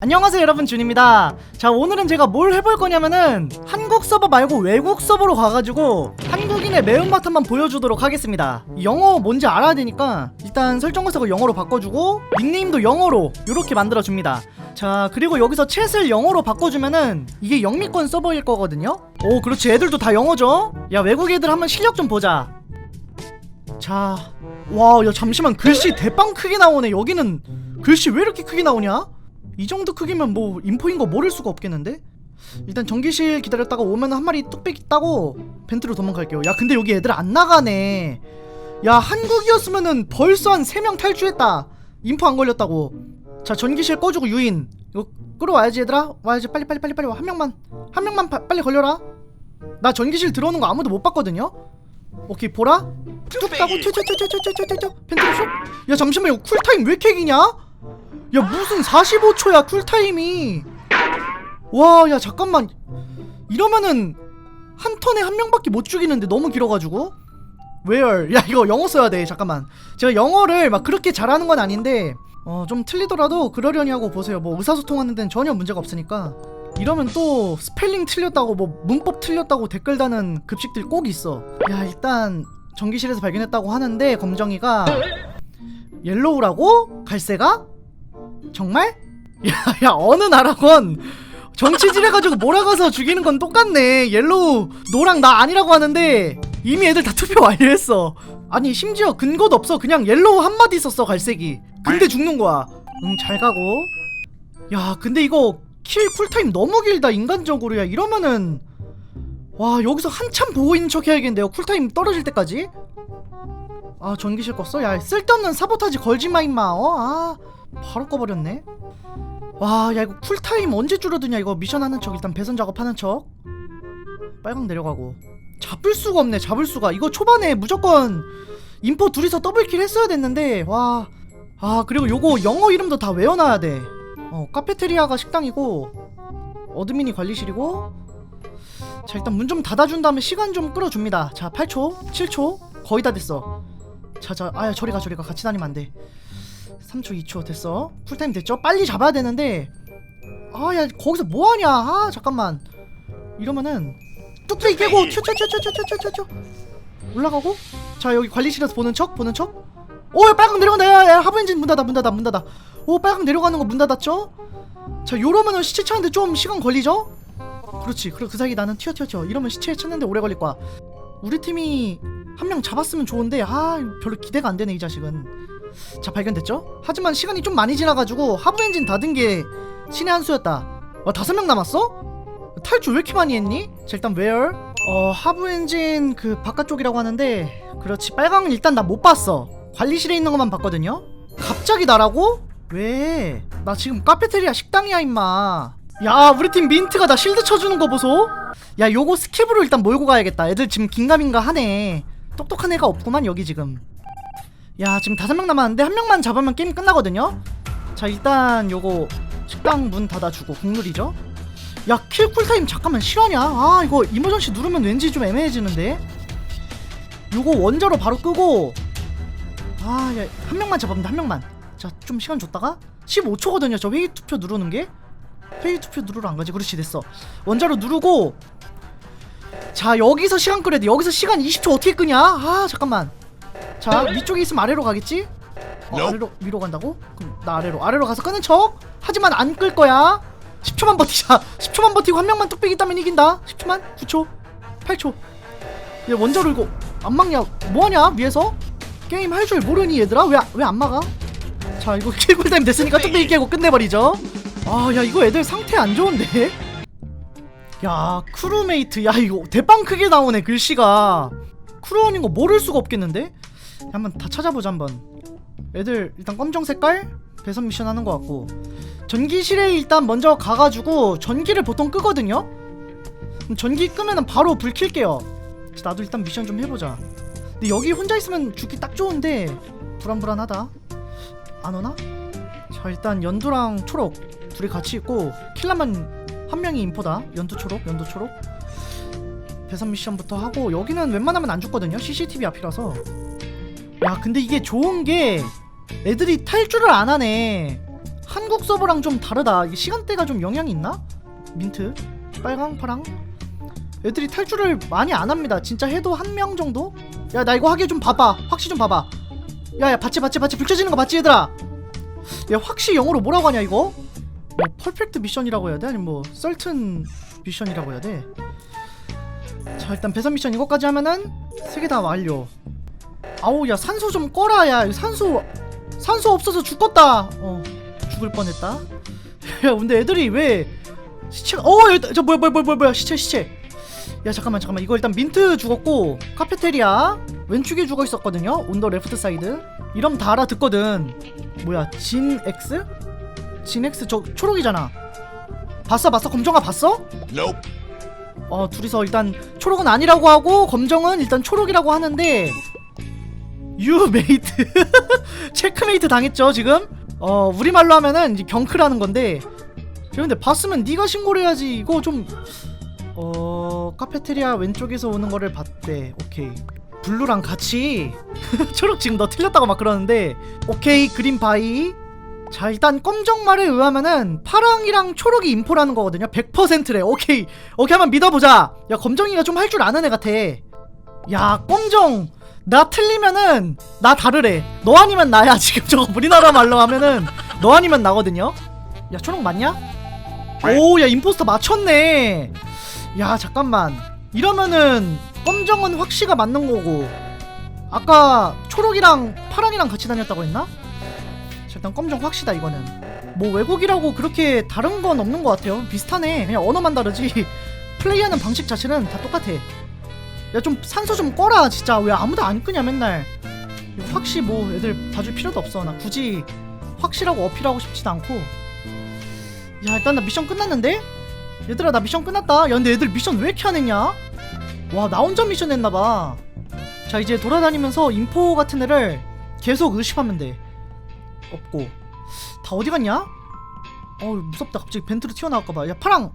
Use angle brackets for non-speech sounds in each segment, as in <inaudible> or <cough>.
안녕하세요 여러분. 준입니다. 자 오늘은 제가 뭘 해볼 거냐면은 한국 서버 말고 외국 서버로 가가지고 한국인의 매운맛 한번 보여주도록 하겠습니다. 영어 뭔지 알아야 되니까 일단 설정 구석을 영어로 바꿔주고 닉네임도 영어로 이렇게 만들어줍니다. 자 그리고 여기서 챗을 영어로 바꿔주면은 이게 영미권 서버일 거거든요? 오 그렇지. 애들도 다 영어죠? 야 외국 애들 한번 실력 좀 보자. 자, 와, 야 잠시만. 글씨 대빵 크게 나오네. 여기는 글씨 왜 이렇게 크게 나오냐? 이 정도 크기면 뭐 인포인 거 모를 수가 없겠는데? 일단 전기실 기다렸다가 오면 한 마리 뚝배기 따고 벤트로 도망갈게요. 야, 근데 여기 애들 안 나가네. 야, 한국이었으면은 벌써 한 3명 탈주했다. 인포 안 걸렸다고. 자, 전기실 꺼주고 유인. 이거 끌어와야지 얘들아. 와야지 빨리 빨리 빨리 빨리 와. 한 명만 한 명만 파- 빨리 걸려라. 나 전기실 들어오는 거 아무도 못 봤거든요. 오케이 보라 뚝 따고 튀튀튀튀튀튀튀 펜트로 쏙야 잠시만 이거 쿨타임 왜 이렇게 기냐? 야 무슨 45초야 쿨타임이. 와 야 잠깐만. 이러면은 한 턴에 한 명밖에 못 죽이는데 너무 길어가지고? Where? 야 이거 영어 써야 돼. 잠깐만. 제가 영어를 막 그렇게 잘하는 건 아닌데 어 좀 틀리더라도 그러려니 하고 보세요. 뭐 의사소통하는 데는 전혀 문제가 없으니까. 이러면 또 스펠링 틀렸다고 뭐 문법 틀렸다고 댓글 다는 급식들 꼭 있어. 야 일단 전기실에서 발견했다고 하는데 검정이가 옐로우라고? 갈새가? 정말? <laughs> 야, 야 어느 나라건 정치질 해가지고 몰아가서 죽이는 건 똑같네. 옐로우 노랑 나 아니라고 하는데 이미 애들 다 투표 완료했어. 아니 심지어 근거도 없어. 그냥 옐로우 한마디 썼어 갈색이. 근데 죽는 거야. 응 잘 가고. 야 근데 이거 킬 쿨타임 너무 길다 인간적으로 야. 이러면은 와 여기서 한참 보고 있는 척 해야겠는데요. 쿨타임 떨어질 때까지? 아 전기실 껐어? 야 쓸데없는 사보타지 걸지마 임마. 어? 아 바로 꺼버렸네? 와 야 이거 쿨타임 언제 줄어드냐 이거. 미션 하는 척 일단 배선 작업하는 척. 빨강 내려가고. 잡을 수가 없네 잡을 수가. 이거 초반에 무조건 인포 둘이서 더블킬 했어야 됐는데 와. 아 그리고 요거 영어 이름도 다 외워놔야 돼. 어, 카페테리아가 식당이고 어드민이 관리실이고. 자 일단 문 좀 닫아준 다음에 시간 좀 끌어줍니다. 자 8초 7초. 거의 다 됐어. 자자 아야 저리가 저리가. 같이 다니면 안돼 3초 2초 됐어 쿨타임 됐죠 빨리 잡아야 되는데 아 야 거기서 뭐하냐 아 잠깐만 이러면은 뚝배기 깨고 튀튀튀튀튀튀튀 올라가고 자 여기 관리실에서 보는 척 보는 척 오, 야, 빨강 내려간다. 야, 야, 하부 엔진 문 닫아, 문 닫아, 문 닫아. 오, 빨강 내려가는 거 문 닫았죠? 자, 요러면은 시체 찾는데 좀 시간 걸리죠? 그렇지. 그리고 그 사이 나는 튀어, 튀어, 튀어. 이러면 시체 찾는데 오래 걸릴 거야. 우리 팀이 한 명 잡았으면 좋은데, 아, 별로 기대가 안 되네, 이 자식은. 자, 발견됐죠? 하지만 시간이 좀 많이 지나가지고 하부 엔진 닫은 게 신의 한 수였다. 어, 다섯 명 남았어? 탈출 왜 이렇게 많이 했니? 자, 일단 where? 어, 하부 엔진 그 바깥쪽이라고 하는데, 그렇지. 빨강은 일단 나 못 봤어. 관리실에 있는 것만 봤거든요? 갑자기 나라고? 왜? 나 지금 카페테리아 식당이야 임마 야 우리 팀 민트가 나 실드 쳐주는 거 보소 야 요거 스킵으로 일단 몰고 가야겠다 애들 지금 긴가민가 하네 똑똑한 애가 없구만 여기 지금 야 지금 다섯 명 남았는데 한 명만 잡으면 게임 끝나거든요 자 일단 요거 식당 문 닫아주고 국룰이죠 야 킬 쿨타임 잠깐만 실화냐 아 이거 이머전시 누르면 왠지 좀 애매해지는데 요거 원자로 바로 끄고 아, 야, 한 명만 잡으면 돼, 한 명만. 자, 좀 시간 줬다가 15초거든요. 저 회의 투표 누르는 게. 회의 투표 누르러 안 가지. 그렇지, 됐어. 원자로 누르고 자, 여기서 시간 끄려야 돼. 여기서 시간 20초 어떻게 끄냐? 아, 잠깐만. 자, 위쪽에 있으면 아래로 가겠지? 어, 아래로 위로 간다고? 그럼 나 아래로. 아래로 가서 끄는 척. 하지만 안 끌 거야. 10초만 버티자. <laughs> 10초만 버티고 한 명만 뚝배기 따면 이긴다. 10초만. 9초. 8초. 얘 원자로 이거 안 막냐? 뭐 하냐? 위에서? 게임 할 줄 모르니 얘들아? 왜 왜 안 막아? 자 이거 <laughs> 킬쿨타임 됐으니까 뚝배기 깨고 끝내버리죠 아 야 이거 애들 상태 안 좋은데? 야 크루메이트 야 이거 대빵 크게 나오네 글씨가 크루원인 거 모를 수가 없겠는데? 한번 다 찾아보자 한번. 애들 일단 검정 색깔? 배선 미션 하는 거 같고. 전기실에 일단 먼저 가가지고 전기를 보통 끄거든요? 전기 끄면은 바로 불 킬게요. 나도 일단 미션 좀 해보자. 근데 여기 혼자 있으면 죽기 딱 좋은데 불안불안하다. 안 오나? 자 일단 연두랑 초록 둘이 같이 있고 킬라만 한 명이 인포다. 연두 초록 연두 초록. 배선 미션부터 하고 여기는 웬만하면 안 죽거든요. CCTV 앞이라서 야 근데 이게 좋은 게 애들이 탈출을 안 하네 한국 서버랑 좀 다르다 이게 시간대가 좀 영향이 있나? 민트 빨강 파랑 애들이 탈출을 많이 안 합니다 진짜 해도 한 명 정도? 야 나 이거 하게 좀 봐봐 확시 좀 봐봐 야야 봤지 봤지 봤지 불 켜지는 거 봤지 얘들아 야 확시 영어로 뭐라고 하냐 이거? 뭐 퍼펙트 미션이라고 해야 돼? 아니면 뭐 썰튼 미션이라고 해야 돼? 자 일단 배선 미션 이거까지 하면은 세 개 다 완료 아우 야 산소 좀 꺼라 야. 산소 산소 없어서 죽겠다. 어 죽을 뻔했다. <laughs> 야 근데 애들이 왜 시체가 어저 뭐야 뭐야 뭐야 뭐야 시체 시체. 야 잠깐만 잠깐만. 이거 일단 민트 죽었고 카페테리아 왼쪽에 죽어 있었거든요. 온더 레프트 사이드. 이러면 다 알아듣거든. 뭐야 진 X? 진 X 저 초록이잖아. 봤어 봤어? 검정아 봤어? Nope. 어 둘이서 일단 초록은 아니라고 하고 검정은 일단 초록이라고 하는데 유 메이트. <laughs> 체크메이트 당했죠 지금? 어 우리말로 하면은 이제 경크라는 건데. 근데 봤으면 네가 신고를 해야지. 이거 좀 어 카페테리아 왼쪽에서 오는 거를 봤대. 오케이. 블루랑 같이. <laughs> 초록 지금 너 틀렸다고 막 그러는데. 오케이 그린 바이. 자 일단 검정 말에 의하면은 파랑이랑 초록이 인포라는 거거든요. 100%래. 오케이. 오케이 한번 믿어보자. 야 검정이가 좀 할 줄 아는 애 같아. 야 검정 나 틀리면은 나 다르래. 너 아니면 나야. <laughs> 지금 저거 우리나라 말로 하면은 너 아니면 나거든요. 야 초록 맞냐? 오 야 임포스터 맞췄네. 야 잠깐만. 이러면은 검정은 확시가 맞는 거고. 아까 초록이랑 파랑이랑 같이 다녔다고 했나? 자, 일단 검정 확시다 이거는. 뭐 외국이라고 그렇게 다른 건 없는 것 같아요. 비슷하네. 그냥 언어만 다르지. <laughs> 플레이하는 방식 자체는 다 똑같아 야 좀 산소 좀 꺼라 진짜. 왜 아무도 안 끄냐 맨날. 확시 뭐 애들 봐줄 필요도 없어. 나 굳이 확실하고 어필하고 싶지도 않고. 야 일단 나 미션 끝났는데? 얘들아 나 미션 끝났다. 야 근데 애들 미션 왜 이렇게 안 했냐? 와 나 혼자 미션 했나봐. 자 이제 돌아다니면서 인포 같은 애를 계속 의심하면 돼. 없고. 다 어디 갔냐? 어우 무섭다. 갑자기 벤트로 튀어나올까봐. 야 파랑!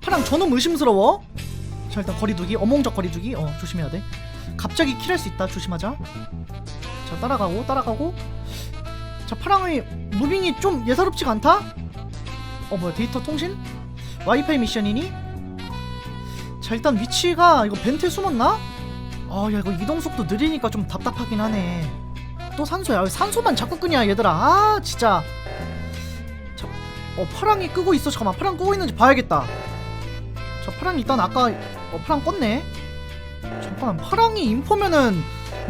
파랑 저놈 의심스러워 자 일단 거리두기 어몽적 거리두기. 어 조심해야 돼. 갑자기 킬할 수 있다. 조심하자. 자 따라가고 따라가고. 자 파랑의 무빙이 좀 예사롭지가 않다? 어 뭐야 데이터 통신? 와이파이 미션이니? 자 일단 위치가 이거 벤트에 숨었나? 아야 이거 이동 속도 느리니까 좀 답답하긴 하네. 또 산소야? 왜 산소만 자꾸 끄냐 얘들아? 아 진짜. 자, 어 파랑이 끄고 있어. 잠깐만 파랑 끄고 있는지 봐야겠다. 자 파랑 일단 아까 어 파랑 껐네 잠깐만 파랑이 인포면은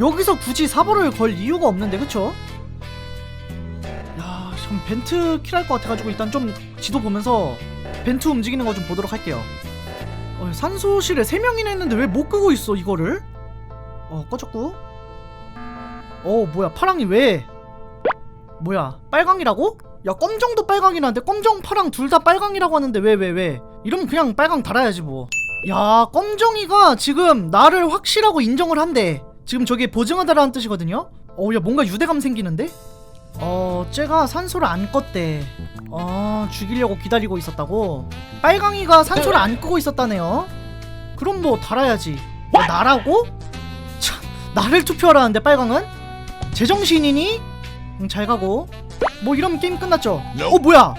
여기서 굳이 사보를 걸 이유가 없는데 그쵸? 야참 벤트 킬할 것 같아가지고 일단 좀 지도 보면서 벤트 움직이는 거 좀 보도록 할게요 어, 산소실에 3명이나 했는데 왜 못 끄고 있어 이거를? 어 꺼졌고 어 뭐야 파랑이 왜 뭐야 빨강이라고? 야 검정도 빨강이라는데 검정 파랑 둘 다 빨강이라고 하는데 왜 왜 왜, 이러면 그냥 빨강 달아야지 뭐 야 검정이가 지금 나를 확실하고 인정을 한대 지금 저게 보증하다라는 뜻이거든요 어야 뭔가 유대감 생기는데? 어 쟤가 산소를 안 껐대 어 죽이려고 기다리고 있었다고 빨강이가 산소를 안 끄고 있었다네요 그럼 뭐 달아야지 야, 나라고? 참 나를 투표하라는데 빨강은? 제정신이니? 응, 잘 가고 뭐 이러면 게임 끝났죠. 어 뭐야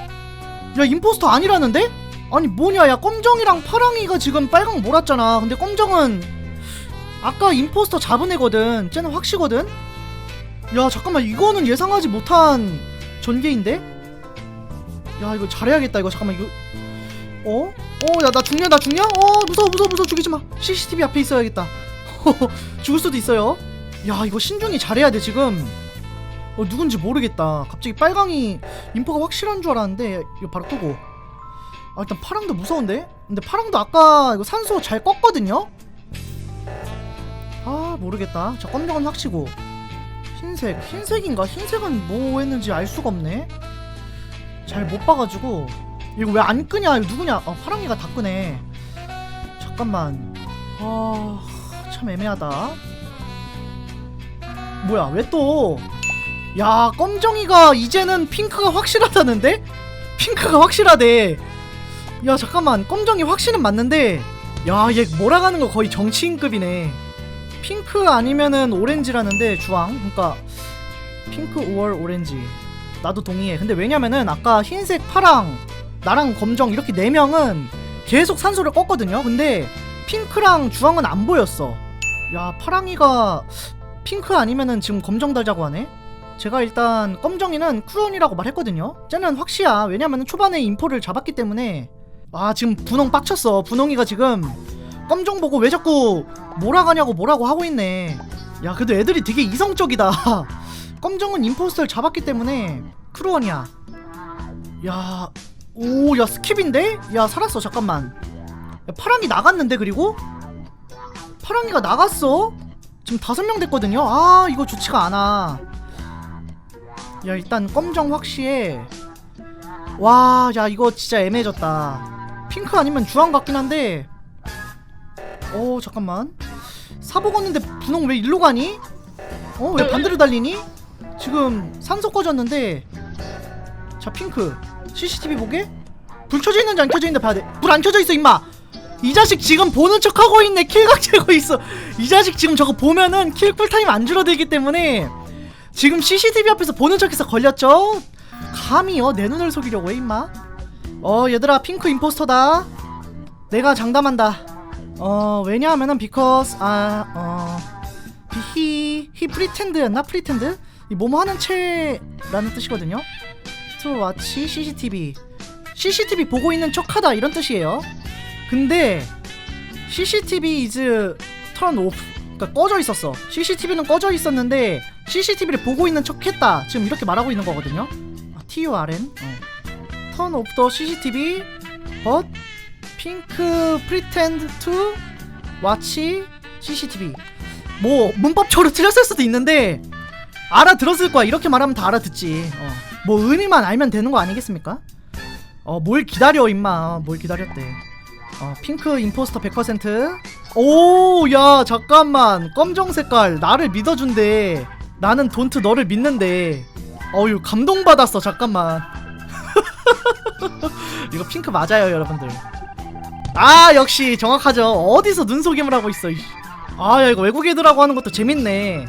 야 임포스터 아니라는데? 아니 뭐냐 야 검정이랑 파랑이가 지금 빨강 몰았잖아. 근데 검정은 아까 임포스터 잡은 애거든. 쟤는 확시거든. 야 잠깐만 이거는 예상하지 못한 전개인데? 야 이거 잘해야겠다 이거. 잠깐만 이거. 어? 어 야 나 죽냐 나 죽냐? 어 무서워 무서워 무서워. 죽이지 마. CCTV 앞에 있어야겠다. <laughs> 죽을 수도 있어요. 야 이거 신중히 잘해야 돼 지금. 어 누군지 모르겠다. 갑자기 빨강이 인포가 확실한 줄 알았는데 이거 바로 끄고 아 일단 파랑도 무서운데? 근데 파랑도 아까 이거 산소 잘 껐거든요? 아 모르겠다. 자 검정은 확치고. 흰색. 흰색인가? 흰색은 뭐 했는지 알 수가 없네. 잘 못 봐가지고. 이거 왜 안 끄냐? 이거 누구냐? 어 파랑이가 다 끄네. 잠깐만. 아참 애매하다. 뭐야 왜 또? 야 검정이가 이제는 핑크가 확실하다는데? 핑크가 확실하대 야 잠깐만. 검정이 확실은 맞는데 야 얘 몰아가는 거 거의 정치인급이네. 핑크 아니면은 오렌지라는데 주황? 그러니까 핑크 5월 오렌지. 나도 동의해. 근데 왜냐면은 아까 흰색 파랑 나랑 검정 이렇게 네 명은 계속 산소를 껐거든요? 근데 핑크랑 주황은 안 보였어. 야 파랑이가 핑크 아니면은 지금 검정 달자고 하네? 제가 일단 검정이는 쿠론이라고 말했거든요? 쟤는 확시야 왜냐면은 초반에 인포를 잡았기 때문에 아 지금 분홍 빡쳤어. 분홍이가 지금 검정 보고 왜 자꾸 몰아가냐고 뭐라고 하고 있네. 야 그래도 애들이 되게 이성적이다. <laughs> 검정은 임포스터를 잡았기 때문에 크루원이야. 야 오 야 스킵인데? 야 살았어 잠깐만. 야, 파랑이 나갔는데 그리고? 파랑이가 나갔어? 지금 다섯 명 됐거든요? 아 이거 좋지가 않아. 야 일단 검정 확시해. 와야 이거 진짜 애매해졌다 핑크 아니면 주황 같긴 한데. 어 잠깐만. 사복 왔는데 분홍 왜 일로 가니? 어 왜 반대로 달리니? 지금 산소 꺼졌는데. 자 핑크. CCTV 보게? 불 켜져 있는지 안 켜져 있는지 봐야 돼불 안 켜져 있어 임마. 이 자식 지금 보는 척 하고 있네. 킬각 재고 있어. 이 자식 지금 저거 보면은 킬 쿨타임 안 줄어들기 때문에 지금 CCTV 앞에서 보는 척해서 걸렸죠? 감히요 내 눈을 속이려고 해 임마 어 얘들아 핑크 임포스터다. 내가 장담한다. 어 왜냐하면은 because 아어 he he pretend였나? pretend? 이 뭐뭐 하는 채라는 뜻이거든요. To watch CCTV. CCTV 보고 있는 척하다 이런 뜻이에요. 근데 CCTV is turn off. 그러니까 꺼져 있었어. CCTV는 꺼져 있었는데 CCTV를 보고 있는 척했다. 지금 이렇게 말하고 있는 거거든요. 아, TURN 어. Turn off the CCTV but pink pretend to watch CCTV 뭐 문법적으로 틀렸을 수도 있는데 알아들었을 거야. 이렇게 말하면 다 알아듣지. 어. 뭐 의미만 알면 되는 거 아니겠습니까? 어 뭘 기다려 임마. 뭘 기다렸대. 어 핑크 임포스터 100% 오야 잠깐만. 검정 색깔 나를 믿어준대. 나는 돈트 너를 믿는데. 어유 감동받았어. 잠깐만 <laughs> 이거 핑크 맞아요 여러분들. 아 역시 정확하죠. 어디서 눈속임을 하고 있어 아 야 이거 외국 애들하고 하는 것도 재밌네